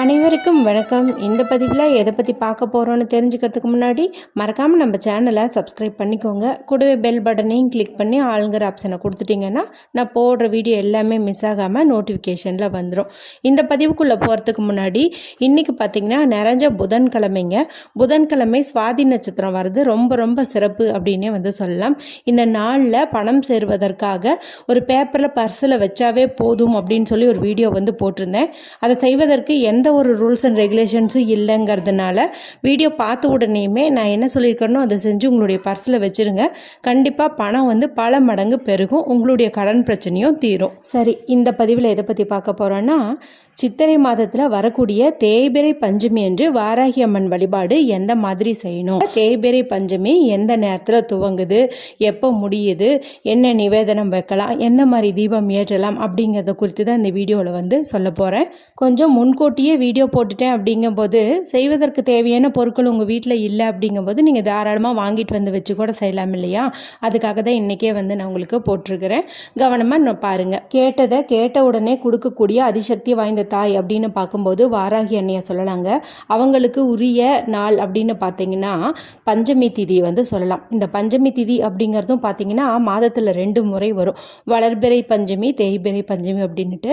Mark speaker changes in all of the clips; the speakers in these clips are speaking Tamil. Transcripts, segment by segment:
Speaker 1: அனைவருக்கும் வணக்கம். இந்த பதிவில் எதை பற்றி பார்க்க போகிறோன்னு தெரிஞ்சுக்கிறதுக்கு முன்னாடி மறக்காமல் நம்ம சேனலை சப்ஸ்கிரைப் பண்ணிக்கோங்க. கூடவே பெல் பட்டனையும் கிளிக் பண்ணி ஆளுங்கிற ஆப்ஷனை கொடுத்துட்டிங்கன்னா நான் போடுற வீடியோ எல்லாமே மிஸ் ஆகாமல் நோட்டிஃபிகேஷனில் வந்துடும் இந்த பதிவுக்குள்ளே போகிறதுக்கு முன்னாடி இன்றைக்கி பார்த்திங்கன்னா நிறைஞ்ச புதன்கிழமைங்க. புதன்கிழமை சுவாதி நட்சத்திரம் வர்றது ரொம்ப ரொம்ப சிறப்பு அப்படின்னே வந்து சொல்லலாம். இந்த நாளில் பணம் சேருவதற்காக ஒரு பேப்பரில் பர்ஸில் வச்சாவே போதும் அப்படின்னு சொல்லி ஒரு வீடியோ வந்து போட்டிருந்தேன். அதை செய்வதற்கு எந்த ஒரு ரூல்ஸ் அண்ட் ரெகுலேஷன்ஸும் இல்லைங்கிறதுனால வீடியோ பார்த்த உடனேயுமே நான் என்ன சொல்லியிருக்கேனோ அதை செஞ்சு உங்களுடைய பர்ஸில் வச்சுருங்க. கண்டிப்பாக பணம் வந்து பல மடங்கு பெருகும். உங்களுடைய கடன் பிரச்சனையும் தீரும். சரி இந்த பதிவில் எதை பற்றி பார்க்க போகிறோன்னா சித்திரை மாதத்தில் வரக்கூடிய தேய்பிரை பஞ்சமி என்று வாராகி அம்மன் வழிபாடு எந்த மாதிரி செய்யணும்? தேய்பிரை பஞ்சமி எந்த நேரத்தில் துவங்குது? எப்போ முடியுது? என்ன நிவேதனம் வைக்கலாம்? எந்த மாதிரி தீபம் ஏற்றலாம்? அப்படிங்கிறத குறித்து தான் இந்த வீடியோவில் வந்து சொல்ல போகிறேன் கொஞ்சம் முன்கூட்டியே வீடியோ போட்டுட்டேன் அப்படிங்கும்போது செய்வதற்கு தேவையான பொருட்கள் உங்கள் வீட்டில் இல்லை அப்படிங்கும்போது நீங்கள் தாராளமாக வாங்கிட்டு வந்து வச்சு கூட செய்யலாம் இல்லையா? அதுக்காக தான் இன்றைக்கே வந்து நான் உங்களுக்கு போட்டிருக்கிறேன். கவனமாக பாருங்கள் கேட்டதை கேட்ட உடனே கொடுக்கக்கூடிய அதிசக்தி வாய்ந்த தாய் அப்படின்னு பார்க்கும்போது வாராகி அன்னையை சொல்லலாங்க. அவங்களுக்கு உரிய நாள் அப்படின்னு பார்த்தீங்கன்னா பஞ்சமி திதி வந்து சொல்லலாம். இந்த பஞ்சமி திதி அப்படிங்கிறதும் பார்த்தீங்கன்னா மாதத்தில் ரெண்டு முறை வரும். வளர்பிறை பஞ்சமி தேய்பிறை பஞ்சமி அப்படின்ட்டு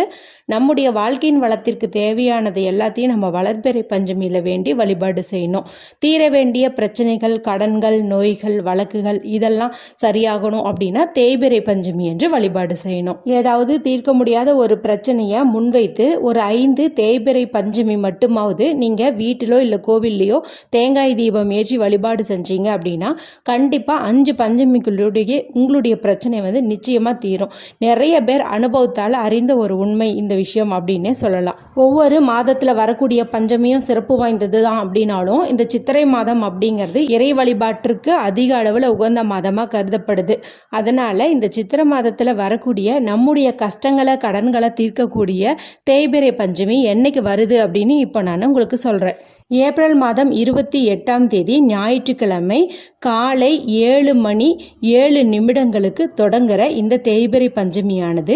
Speaker 1: நம்முடைய வாழ்க்கையின் வளத்திற்கு தேவையானது எல்லாத்தையும் நம்ம வளர்பிறை பஞ்சமியில் வேண்டி வழிபாடு செய்யணும். தீர வேண்டிய பிரச்சனைகள் கடன்கள் நோய்கள் வழக்குகள் இதெல்லாம் சரியாகணும் அப்படின்னா தேய்பிறை பஞ்சமி என்று வழிபாடு செய்யணும். ஏதாவது தீர்க்க முடியாத ஒரு பிரச்சனையை முன்வைத்து ஒரு ஐந்து தேய்பிறை பஞ்சமி மட்டுமாவது நீங்கள் வீட்டிலோ இல்லை கோவில்லையோ தேங்காய் தீபம் ஏற்றி வழிபாடு செஞ்சீங்க அப்படின்னா கண்டிப்பாக அஞ்சு பஞ்சமிக்குள்ளுடைய உங்களுடைய பிரச்சனை வந்து நிச்சயமாக தீரும். நிறைய பேர் அனுபவத்தால் அறிந்த ஒரு உண்மை இந்த விஷயம் அப்படின்னே சொல்லலாம். ஒவ்வொரு மாதத்தில் வரக்கூடிய பஞ்சமியும் சிறப்பு வாய்ந்தது தான் அப்படின்னாலும் இந்த சித்திரை மாதம் அப்படிங்கிறது இறை வழிபாட்டிற்கு அதிக அளவில் உகந்த மாதமாக கருதப்படுது. அதனால் இந்த சித்திரை மாதத்தில் வரக்கூடிய நம்முடைய கஷ்டங்களை கடன்களை தீர்க்கக்கூடிய தேய்பிறை பஞ்சமி என்னைக்கு வருது அப்படின்னு இப்போ நான் உங்களுக்கு சொல்கிறேன் ஏப்ரல் மாதம் இருபத்தி எட்டாம் தேதி ஞாயிற்றுக்கிழமை காலை ஏழு மணி ஏழு நிமிடங்களுக்கு தொடங்குற இந்த தேய்பிரை பஞ்சமியானது.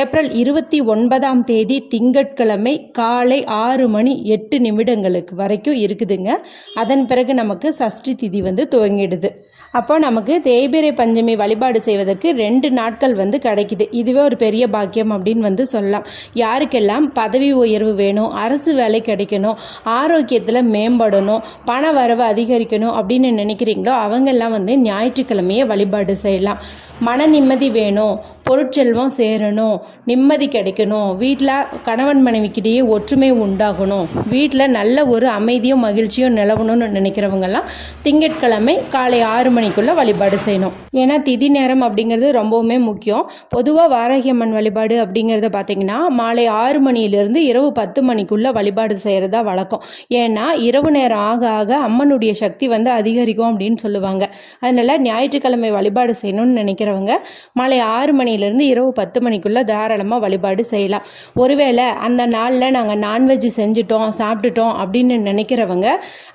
Speaker 1: ஏப்ரல் இருபத்தி ஒன்பதாம் தேதி திங்கட்கிழமை காலை ஆறு மணி எட்டு நிமிடங்களுக்கு வரைக்கும் இருக்குதுங்க. அதன் பிறகு நமக்கு சஷ்டி திதி வந்து துவங்கிடுது. அப்போ நமக்கு தேய்பிரை பஞ்சமி வழிபாடு செய்வதற்கு ரெண்டு நாட்கள் வந்து கிடைக்குது. இதுவே ஒரு பெரிய பாக்கியம் அப்படின்னு வந்து சொல்லலாம். யாருக்கெல்லாம் பதவி உயர்வு வேணும் அரசு வேலை கிடைக்கணும் ஆரோக்கியத்தில் மேம்படணும் பண வரவு அதிகரிக்கணும் அப்படின்னு நினைக்கிறீங்களோ அவங்கெல்லாம் வந்து ஞாயிற்றுக்கிழமையை வழிபாடு செய்யலாம். மன நிம்மதி வேணும் பொருட்செல்வம் சேரணும் நிம்மதி கிடைக்கணும். வீட்டில் கணவன் மனைவிக்கிட்டேயே ஒற்றுமை உண்டாகணும். வீட்டில் நல்ல ஒரு அமைதியும் மகிழ்ச்சியும் நிலவணும்னு நினைக்கிறவங்கெல்லாம் திங்கட்கிழமை காலை ஆறு மணிக்குள்ளே வழிபாடு செய்யணும். ஏன்னா திதி நேரம் அப்படிங்கிறது ரொம்பவுமே முக்கியம். பொதுவாக வாராகியம்மன் வழிபாடு அப்படிங்கிறத பார்த்தீங்கன்னா மாலை ஆறு மணியிலிருந்து இரவு பத்து மணிக்குள்ளே வழிபாடு செய்கிறதா வழக்கம். ஏன்னா இரவு நேரம் ஆக ஆக அம்மனுடைய சக்தி வந்து அதிகரிக்கும் அப்படின்னு சொல்லுவாங்க. அதனால் ஞாயிற்றுக்கிழமை வழிபாடு செய்யணும்னு நினைக்கிறவங்க மாலை ஆறு மணி மணிலேருந்து இரவு பத்து மணிக்குள்ளே தாராளமாக வழிபாடு செய்யலாம். ஒருவேளை அந்த நாளில் நாங்கள் நான்வெஜ் செஞ்சுட்டோம் சாப்பிட்டுட்டோம் அப்படின்னு நினைக்கிறவங்க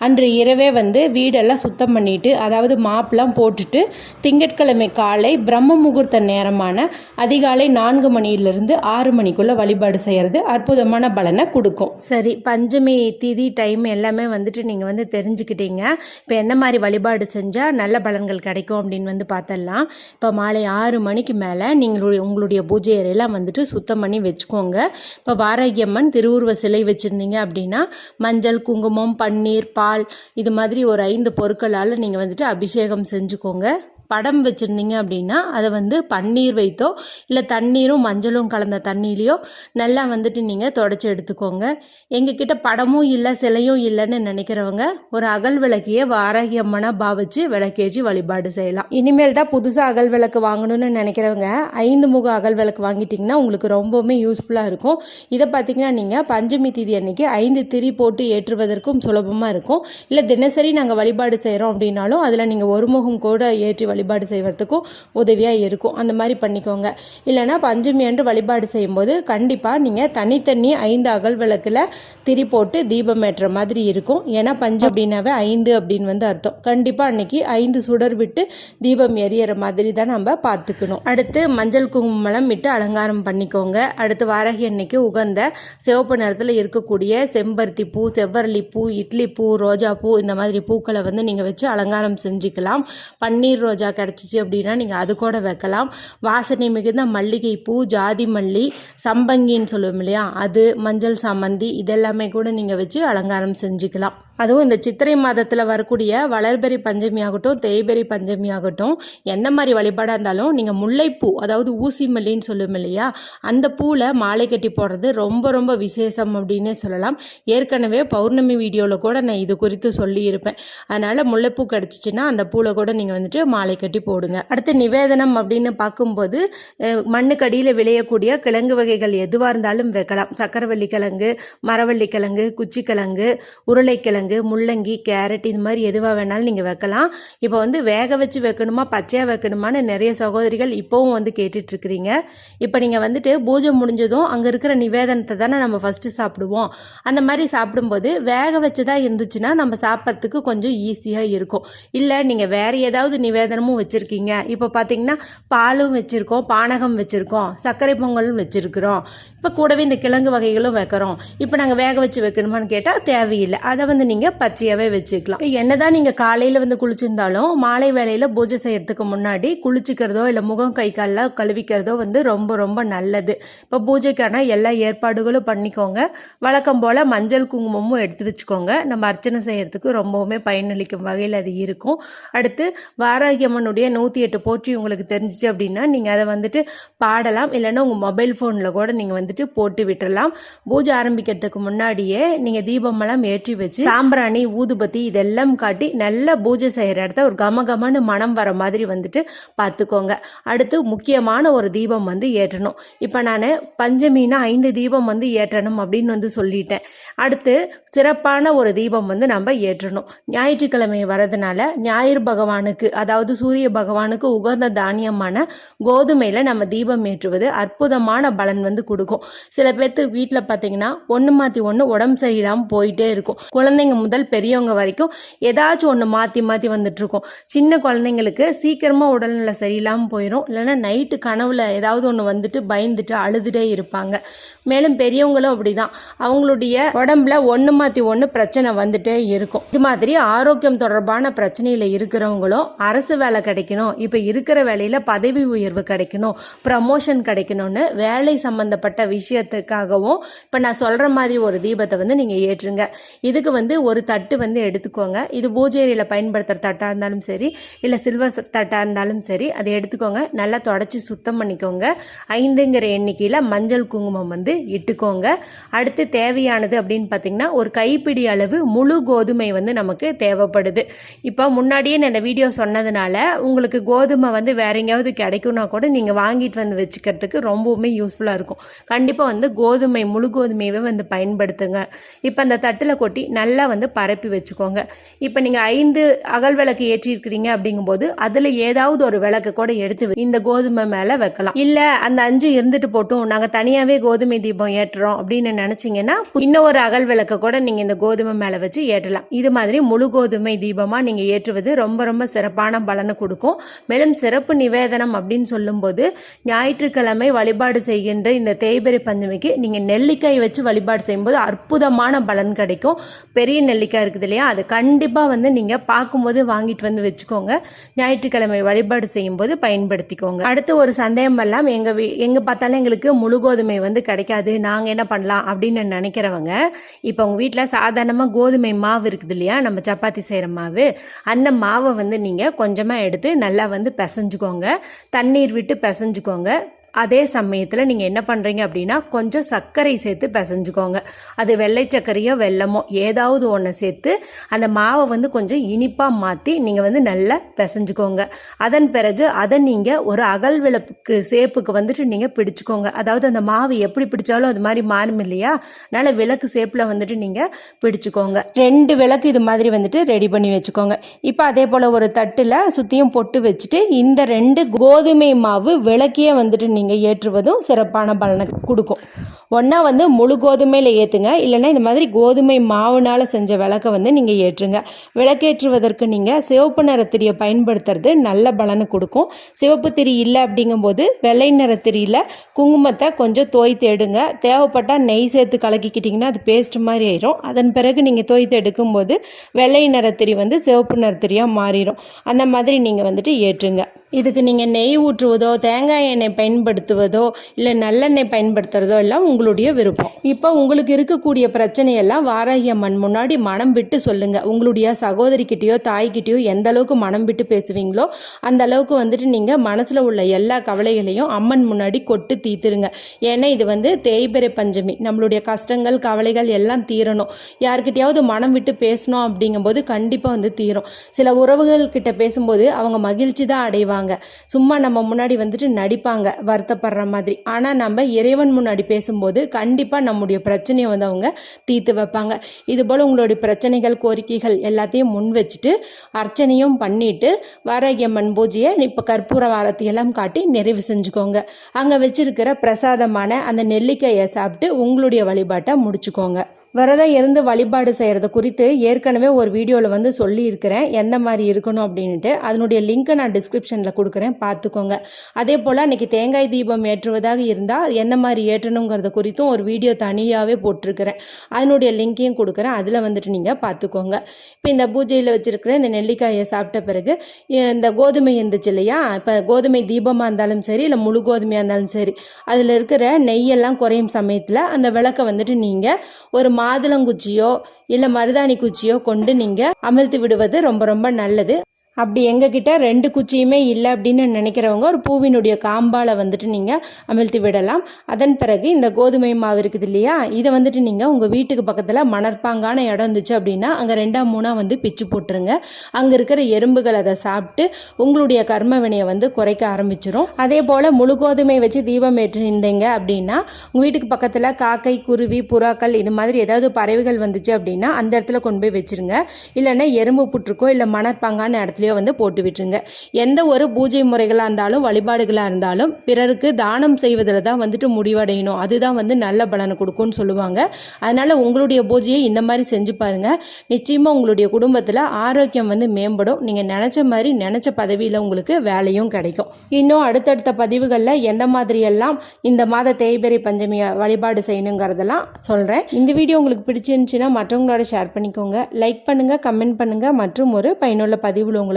Speaker 1: அன்று இரவே வந்து வீடெல்லாம் சுத்தம் பண்ணிட்டு அதாவது மாப்லாம் போட்டுட்டு திங்கட்கிழமை காலை பிரம்ம முகூர்த்த நேரமான அதிகாலை நான்கு மணியிலிருந்து ஆறு மணிக்குள்ளே வழிபாடு செய்கிறது அற்புதமான பலனை கொடுக்கும். சரி பஞ்சமி திதி டைம் எல்லாமே வந்துட்டு நீங்கள் வந்து தெரிஞ்சுக்கிட்டீங்க. இப்போ எந்த மாதிரி வழிபாடு செஞ்சால் நல்ல பலன்கள் கிடைக்கும் அப்படின்னு வந்து பார்த்தலாம் இப்போ மாலை ஆறு மணிக்கு மேலே நீங்களுடைய உங்களுடைய பூஜை அறையெல்லாம் வந்துட்டு சுத்தம் பண்ணி வச்சுக்கோங்க. இப்போ வாராகியம்மன் திருவுருவ சிலை வச்சுருந்தீங்க அப்படின்னா மஞ்சள் குங்குமம் பன்னீர் பால் இது மாதிரி ஒரு ஐந்து பொருட்களால் நீங்கள் வந்துட்டு அபிஷேகம் செஞ்சுக்கோங்க. படம் வச்சுருந்தீங்க அப்படின்னா அதை வந்து பன்னீர் வைத்தோ இல்லை தண்ணீரும் மஞ்சளும் கலந்த தண்ணியிலையோ நல்லா வந்துட்டு நீங்கள் தொடச்சி எடுத்துக்கோங்க. எங்ககிட்ட படமும் இல்லை சிலையும் இல்லைன்னு நினைக்கிறவங்க ஒரு அகல் விளக்கையே வாராகி அம்மனாக பாவிச்சு விளக்கேஜி வழிபாடு செய்யலாம். இனிமேல் தான் புதுசாக அகல் விளக்கு வாங்கணும்னு நினைக்கிறவங்க ஐந்து முக அகல் விளக்கு வாங்கிட்டிங்கன்னா உங்களுக்கு ரொம்பவுமே யூஸ்ஃபுல்லாக இருக்கும். இதை பார்த்தீங்கன்னா நீங்கள் பஞ்சமி திதி அன்னைக்கு ஐந்து திரி போட்டு ஏற்றுவதற்கும் சுலபமாக இருக்கும். இல்லை தினசரி நாங்கள் வழிபாடு செய்கிறோம் அப்படின்னாலும் அதில் நீங்கள் ஒரு முகம் கூட ஏற்றி வழிபாடு செய்வதுக்கும் உதவியாக இருக்கும். அந்த மாதிரி பண்ணிக்கோங்க. இல்லைன்னா பஞ்சமி அன்று வழிபாடு செய்யும்போது கண்டிப்பாக நீங்கள் தனித்தனி ஐந்து அகல் விளக்கில் திரி போட்டு தீபம் ஏற்றுற மாதிரி இருக்கும். ஏன்னா பஞ்சம் அப்படின்னாவே ஐந்து அப்படின்னு வந்து அர்த்தம். கண்டிப்பாக அன்னைக்கு ஐந்து சுடர் விட்டு தீபம் எரியற மாதிரி தான் நம்ம பார்த்துக்கணும். அடுத்து மஞ்சள் குங்குமலம் விட்டு அலங்காரம் பண்ணிக்கோங்க. அடுத்து வாரகி அன்னைக்கு உகந்த சிவப்பு நிறத்தில் இருக்கக்கூடிய செம்பருத்தி பூ செவ்வரளி பூ இட்லி பூ ரோஜா பூ இந்த மாதிரி பூக்களை வந்து நீங்கள் வச்சு அலங்காரம் செஞ்சுக்கலாம். பன்னீர் ரோஜா கிடச்சிச்சு அப்படின்னா நீங்கள் அது கூட வைக்கலாம். வாசனை மிகுந்த மல்லிகை பூ ஜாதி மல்லி சம்பங்கின்னு சொல்லுவோம் இல்லையா? அது மஞ்சள் சாமந்தி இதெல்லாமே கூட நீங்கள் வச்சு அலங்காரம் செஞ்சுக்கலாம். அதுவும் இந்த சித்திரை மாதத்தில் வரக்கூடிய வளர்பெரி பஞ்சமி ஆகட்டும் தேய்பெரி பஞ்சமி ஆகட்டும் எந்த மாதிரி வழிபாடாக இருந்தாலும் நீங்கள் முல்லைப்பூ அதாவது ஊசி மல்லின்னு சொல்லுவோம் இல்லையா அந்த பூவில் மாலை கட்டி போடுறது ரொம்ப ரொம்ப விசேஷம் அப்படின்னே சொல்லலாம். ஏற்கனவே பௌர்ணமி வீடியோவில் கூட நான் இது குறித்து சொல்லியிருப்பேன் அதனால் முல்லைப்பூ கிடச்சிச்சின்னா அந்த பூவில் கூட நீங்கள் வந்துட்டு மாலை கட்டி போடுங்க. அடுத்து நிவேதனம் அப்படின்னு பார்க்கும்போது மண்ணுக்கடியில் விளையக்கூடிய கிழங்கு வகைகள் எதுவாக இருந்தாலும் வைக்கலாம். சக்கரவள்ளி கிழங்கு மரவள்ளி கிழங்கு குச்சிக்கிழங்கு உருளைக்கிழங்கு முள்ளங்கி கேரட் இது மாதிரி எதுவாக வேணாலும் நீங்கள் வைக்கலாம். இப்போ வந்து வேக வச்சு வைக்கணுமா பச்சையாக வைக்கணுமான்னு நிறைய சகோதரிகள் இப்போவும் வந்து கேட்டுட்ருக்குறீங்க. இப்போ நீங்கள் வந்துட்டு பூஜை முடிஞ்சதும் அங்கே இருக்கிற நிவேதனத்தை தானே நம்ம ஃபஸ்ட்டு சாப்பிடுவோம். அந்த மாதிரி சாப்பிடும்போது வேக வச்சதாக இருந்துச்சுன்னா நம்ம சாப்பிட்றதுக்கு கொஞ்சம் ஈஸியாக இருக்கும். இல்லை நீங்கள் வேறு ஏதாவது நிவேதனமும் வச்சுருக்கீங்க. இப்போ பார்த்தீங்கன்னா பாலும் வச்சுருக்கோம் பானகம் வச்சுருக்கோம் சர்க்கரை பொங்கலும் வச்சுருக்குறோம். இப்போ கூடவே இந்த கிழங்கு வகைகளும் வைக்கிறோம். இப்போ நாங்கள் வேக வச்சு வைக்கணுமான்னு கேட்டால் தேவையில்லை. அதை வந்து நீங்கள் பச்சையாகவே வச்சுக்கலாம். இப்போ என்னதான் நீங்கள் காலையில் வந்து குளிச்சிருந்தாலும் மாலை வேளையில் பூஜை செய்கிறதுக்கு முன்னாடி குளிச்சிக்கிறதோ இல்லை முகம் கை காலில் கழுவிக்கிறதோ வந்து ரொம்ப ரொம்ப நல்லது. இப்போ பூஜைக்கான எல்லா ஏற்பாடுகளும் பண்ணிக்கோங்க. வழக்கம் போல் மஞ்சள் குங்குமமும் எடுத்து வச்சுக்கோங்க. நம்ம அர்ச்சனை செய்கிறதுக்கு ரொம்பவுமே பயனளிக்கும் வகையில் அது இருக்கும். அடுத்து வாராகியம்மனுடைய நூற்றி எட்டு போற்றி உங்களுக்கு தெரிஞ்சிச்சு அப்படின்னா நீங்கள் அதை வந்துட்டு பாடலாம். இல்லைன்னா உங்கள் மொபைல் ஃபோனில் கூட நீங்கள் வந்துட்டு போட்டு விட்டுறலாம். பூஜை ஆரம்பிக்கிறதுக்கு முன்னாடியே நீங்கள் தீபமெல்லாம் ஏற்றி வச்சு சாம்பிராணி ஊதுபத்தி இதெல்லாம் காட்டி நல்லா பூஜை செய்கிற இடத்த ஒரு கமகமன்னு மனம் வர மாதிரி வந்துட்டு பார்த்துக்கோங்க. அடுத்து முக்கியமான ஒரு தீபம் வந்து ஏற்றணும். இப்போ நான் பஞ்சமின்னா ஐந்து தீபம் வந்து ஏற்றணும் அப்படின்னு வந்து சொல்லிட்டேன். அடுத்து சிறப்பான ஒரு தீபம் வந்து நம்ம ஏற்றணும். ஞாயிற்றுக்கிழமை வரதுனால ஞாயிறு பகவானுக்கு அதாவது சூரிய பகவானுக்கு உகந்த தானியமான கோதுமையில் நம்ம தீபம் ஏற்றுவது அற்புதமான பலன் வந்து கொடுக்கும். சில பேர்த்து வீட்டில் பார்த்தீங்கன்னா ஒன்று மாற்றி ஒன்று உடம்பு சரியில்லாமல் போயிட்டே இருக்கும். குழந்தைங்க முதல் பெரியவங்க வரைக்கும் ஏதாச்சும் ஒன்று மாற்றி மாற்றி வந்துட்டுருக்கும். சின்ன குழந்தைங்களுக்கு சீக்கிரமாக உடல்நிலை சரியில்லாமல் போயிடும் இல்லைன்னா நைட்டு கனவில் ஏதாவது ஒன்று வந்துட்டு பயந்துட்டு அழுதுகிட்டே இருப்பாங்க. மேலும் பெரியவங்களும் அப்படிதான். அவங்களுடைய உடம்புல ஒன்று மாற்றி ஒன்று பிரச்சனை வந்துட்டே இருக்கும். இது மாதிரி ஆரோக்கியம் தொடர்பான பிரச்சனையில் இருக்கிறவங்களும் அரசு வேலை கிடைக்கணும். இப்போ இருக்கிற வேலையில் பதவி உயர்வு கிடைக்கணும். ப்ரமோஷன் கிடைக்கணும்னு வேலை சம்மந்தப்பட்ட விஷயத்துக்காகவும் இப்போ நான் சொல்கிற மாதிரி ஒரு தீபத்தை வந்து நீங்கள் ஏற்றுங்க. இதுக்கு வந்து ஒரு தட்டு வந்து எடுத்துக்கோங்க. இது பூஜை பயன்படுத்துகிற தட்டாக இருந்தாலும் சரி இல்லை சில்வர் தட்டாக இருந்தாலும் சரி அதை எடுத்துக்கோங்க. நல்லா தொடச்சி சுத்தம் பண்ணிக்கோங்க. ஐந்துங்கிற எண்ணிக்கையில் மஞ்சள் குங்குமம் வந்து இட்டுக்கோங்க. அடுத்து தேவையானது அப்படின்னு பார்த்தீங்கன்னா ஒரு கைப்பிடி அளவு முழு கோதுமை வந்து நமக்கு தேவைப்படுது. இப்போ முன்னாடியே நான் இந்த வீடியோ சொன்னதுனால உங்களுக்கு கோதுமை வந்து வேற எங்கேயாவது கிடைக்கும்னா கூட நீங்கள் வாங்கிட்டு வந்து வச்சுக்கிறதுக்கு ரொம்பவுமே யூஸ்ஃபுல்லாக இருக்கும். கண்டிப்பாக வந்து கோதுமை முழு கோதுமையவே வந்து பயன்படுத்துங்க. இப்போ அந்த தட்டில் கொட்டி நல்லா வந்து பரப்பி வச்சுக்கோங்க. இப்போ நீங்கள் ஐந்து அகல் விளக்கு ஏற்றிருக்கிறீங்க அப்படிங்கும்போது அதில் ஏதாவது ஒரு விளக்கு கூட எடுத்து இந்த கோதுமை மேலே வைக்கலாம். இல்லை அந்த அஞ்சு இருந்துட்டு போட்டும் நாங்கள் தனியாகவே கோதுமை தீபம் ஏற்றுறோம் அப்படின்னு நினச்சிங்கன்னா இன்னொரு அகல் விளக்கு கூட நீங்கள் இந்த கோதுமை மேலே வச்சு ஏற்றலாம். இது மாதிரி முழு கோதுமை தீபமாக நீங்கள் ஏற்றுவது ரொம்ப ரொம்ப சிறப்பான பலனை கொடுக்கும். மேலும் சிறப்பு நிவேதனம் அப்படின்னு சொல்லும்போது ஞாயிற்றுக்கிழமை வழிபாடு செய்கின்ற இந்த தேய்பிறை பஞ்சமிக்கு நீங்கள் நெல்லிக்காய் வச்சு வழிபாடு செய்யும்போது அற்புதமான பலன் கிடைக்கும். பெரிய நெல்லிக்காய் இருக்குது இல்லையா? அது கண்டிப்பாக வந்து நீங்கள் பார்க்கும்போது வாங்கிட்டு வந்து வச்சுக்கோங்க. ஞாயிற்றுக்கிழமை வழிபாடு செய்யும்போது பயன்படுத்திக்கோங்க. அடுத்து ஒரு சந்தேகம் எல்லாம் எங்கள் வீ எங்கே பார்த்தாலும் எங்களுக்கு முழு கோதுமை வந்து கிடைக்காது. நாங்கள் என்ன பண்ணலாம் அப்படின்னு நினைக்கிறவங்க இப்போ உங்கள் வீட்டில் சாதாரணமாக கோதுமை மாவு இருக்குது இல்லையா? நம்ம சப்பாத்தி செய்கிற மாவு அந்த மாவை வந்து நீங்கள் கொஞ்சமாக எடுத்து நல்லா வந்து பிசைஞ்சுக்கோங்க. தண்ணீர் விட்டு பிசைஞ்சுக்கோங்க. அதே சமயத்தில் நீங்கள் என்ன பண்ணுறீங்க அப்படின்னா கொஞ்சம் சர்க்கரை சேர்த்து பிசைஞ்சுக்கோங்க. அது வெள்ளை சர்க்கரையோ வெல்லமோ ஏதாவது ஒன்று சேர்த்து அந்த மாவை வந்து கொஞ்சம் இனிப்பாக மாற்றி நீங்கள் வந்து நல்லா பிசைஞ்சுக்கோங்க. அதன் பிறகு அதை நீங்கள் ஒரு அகல் விளப்புக்கு சேப்புக்கு வந்துட்டு நீங்கள் பிடிச்சிக்கோங்க. அதாவது அந்த மாவு எப்படி பிடிச்சாலும் அது மாதிரி மாறும் இல்லையா? அதனால் விளக்கு சேப்பில் வந்துட்டு நீங்கள் பிடிச்சிக்கோங்க. ரெண்டு விளக்கு இது மாதிரி வந்துட்டு ரெடி பண்ணி வச்சுக்கோங்க. இப்போ அதே போல் ஒரு தட்டில் சுற்றியும் பொட்டு வச்சுட்டு இந்த ரெண்டு கோதுமை மாவு விளக்கியே வந்துட்டு நீங்கள் ஏற்றுவதும் சிறப்பான பலனை கொடுக்கும். ஒன்றா வந்து முழு கோதுமையில் ஏற்றுங்க இல்லைன்னா இந்த மாதிரி கோதுமை மாவுனால் செஞ்ச விளக்கை வந்து நீங்கள் ஏற்றுங்க. விளக்கேற்றுவதற்கு நீங்கள் சிவப்பு நிறத்திரியை பயன்படுத்துறது நல்ல பலனை கொடுக்கும். சிவப்பு திரி இல்லை அப்படிங்கும்போது வெள்ளை நிறத்திரியில் குங்குமத்தை கொஞ்சம் தோய்த்து எடுங்க. தேவைப்பட்டால் நெய் சேர்த்து கலக்கிக்கிட்டிங்கன்னா அது பேஸ்ட் மாதிரி ஆயிரும். அதன் பிறகு நீங்கள் தோய்த்து எடுக்கும்போது வெள்ளை நிறத்திரி வந்து சிவப்பு நிறத்திரியாக மாறிடும் அந்த மாதிரி நீங்கள் வந்துட்டு ஏற்றுங்க. இதுக்கு நீங்கள் நெய் ஊற்றுவதோ தேங்காய் எண்ணெய் பயன்படுத்துவதோ இல்லை நல்லெண்ணெய் பயன்படுத்துறதோ எல்லாம் உங்களுடைய விருப்பம். இப்போ உங்களுக்கு இருக்கக்கூடிய பிரச்சனையெல்லாம் வாராகி அம்மன் முன்னாடி மனம் விட்டு சொல்லுங்கள் உங்களுடைய சகோதரிக்கிட்டேயோ தாய்கிட்டேயோ எந்த அளவுக்கு மனம் விட்டு பேசுவீங்களோ அந்த அளவுக்கு வந்துட்டு நீங்கள் மனசில் உள்ள எல்லா கவலைகளையும் அம்மன் முன்னாடி கொட்டு தீத்துருங்க ஏன்னா இது வந்து தேய்பிறை பஞ்சமி. நம்மளுடைய கஷ்டங்கள் கவலைகள் எல்லாம் தீரணும். யார்கிட்டயாவது மனம் விட்டு பேசணும் அப்படிங்கும்போது கண்டிப்பாக வந்து தீரும். சில உறவுகள் கிட்ட பேசும்போது அவங்க மகிழ்ச்சி தான் அடைவாங்க. சும்மா நம்ம முன்னாடி வந்துட்டு நடிப்பாங்க வருத்தப்படுற மாதிரி. ஆனால் நம்ம இறைவன் முன்னாடி பேசும்போது கண்டிப்பாக நம்முடைய பிரச்சனையை வந்து அவங்க தீர்த்து வைப்பாங்க. இது போல் உங்களுடைய பிரச்சனைகள் கோரிக்கைகள் எல்லாத்தையும் முன் வச்சுட்டு அர்ச்சனையும் பண்ணிட்டு வாராகியம்மன் பூஜையை இப்போ கற்பூர வாரத்தை எல்லாம் காட்டி நிறைவு செஞ்சுக்கோங்க. அங்கே வச்சிருக்கிற பிரசாதமான அந்த நெல்லிக்காயை சாப்பிட்டு உங்களுடைய வழிபாட்டை முடிச்சுக்கோங்க. விரதம் இருந்து வழிபாடு செய்கிறது குறித்து ஏற்கனவே ஒரு வீடியோவில் வந்து சொல்லியிருக்கிறேன். எந்த மாதிரி இருக்கணும் அப்படின்ட்டு அதனுடைய லிங்க்கை நான் டிஸ்கிரிப்ஷனில் கொடுக்குறேன். பார்த்துக்கோங்க. அதே போல் அன்றைக்கி தேங்காய் தீபம் ஏற்றுவதாக இருந்தால் எந்த மாதிரி ஏற்றணுங்கிறத குறித்தும் ஒரு வீடியோ தனியாகவே போட்டிருக்கிறேன். அதனுடைய லிங்க்கையும் கொடுக்குறேன். அதில் வந்துட்டு நீங்கள் பார்த்துக்கோங்க. இப்போ இந்த பூஜையில் வச்சுருக்கிற இந்த நெல்லிக்காயை சாப்பிட்ட பிறகு இந்த கோதுமை இருந்துச்சு இல்லையா? இப்போ கோதுமை தீபமாக இருந்தாலும் சரி இல்லை முழு கோதுமையாக இருந்தாலும் சரி அதில் இருக்கிற நெய்யெல்லாம் குறையும் சமயத்தில் அந்த விளக்கை வந்துட்டு நீங்கள் ஒரு மாதுளங்குச்சியோ இல்லை மருதாணி குச்சியோ கொண்டு நீங்கள் அமிழ்த்து விடுவது ரொம்ப ரொம்ப நல்லது. அப்படி எங்ககிட்ட ரெண்டு குச்சியுமே இல்லை அப்படின்னு நினைக்கிறவங்க ஒரு பூவினுடைய காம்பால் வந்துட்டு நீங்கள் அமிழ்த்தி விடலாம். அதன் பிறகு இந்த கோதுமை மாவு இருக்குது இல்லையா? இதை வந்துட்டு நீங்கள் உங்கள் வீட்டுக்கு பக்கத்தில் மணற்பாங்கான இடம் இருந்துச்சு அப்படின்னா அங்கே ரெண்டாம் மூணாக வந்து பிச்சு போட்டுருங்க. அங்கே இருக்கிற எறும்புகள் அதை சாப்பிட்டு உங்களுடைய கர்ம வினையை வந்து குறைக்க ஆரம்பிச்சிடும் அதே போல் முழு கோதுமை வச்சு தீபம் ஏற்றிருந்தீங்க அப்படின்னா உங்கள் வீட்டுக்கு பக்கத்தில் காக்கை குருவி புறாக்கள் இது மாதிரி ஏதாவது பறவைகள் வந்துச்சு அப்படின்னா அந்த இடத்துல கொண்டு போய் வச்சுருங்க. இல்லைன்னா எறும்பு புற்றுக்கோ இல்லை மணற்பாங்கான இடத்துல வீடியோ வந்து போட்டு விட்டுருங்க. எந்த ஒரு பூஜை முறைகளாக இருந்தாலும் வழிபாடுகளாக இருந்தாலும் பிறருக்கு தானம் செய்வதில் தான் வந்துட்டு முடிவடையணும். அதுதான் வந்து நல்ல பலனை கொடுக்கும்னு சொல்லுவாங்க. அதனால் உங்களுடைய பூஜையை இந்த மாதிரி செஞ்சு பாருங்கள் நிச்சயமாக உங்களுடைய குடும்பத்தில் ஆரோக்கியம் வந்து மேம்படும். நீங்கள் நினச்ச மாதிரி நினச்ச பதவியில் உங்களுக்கு வேலையும் கிடைக்கும். இன்னும் அடுத்தடுத்த பதிவுகளில் எந்த மாதிரியெல்லாம் இந்த மாத தேய்பிறை பஞ்சமியை வழிபாடு செய்யணுங்கிறதெல்லாம் சொல்கிறேன் இந்த வீடியோ உங்களுக்கு பிடிச்சிருந்துச்சுன்னா மற்றவங்களோட ஷேர் பண்ணிக்கோங்க. லைக் பண்ணுங்கள் கமெண்ட் பண்ணுங்கள் மற்றும் ஒரு பயனுள்ள பதிவில் உங்களுக்கு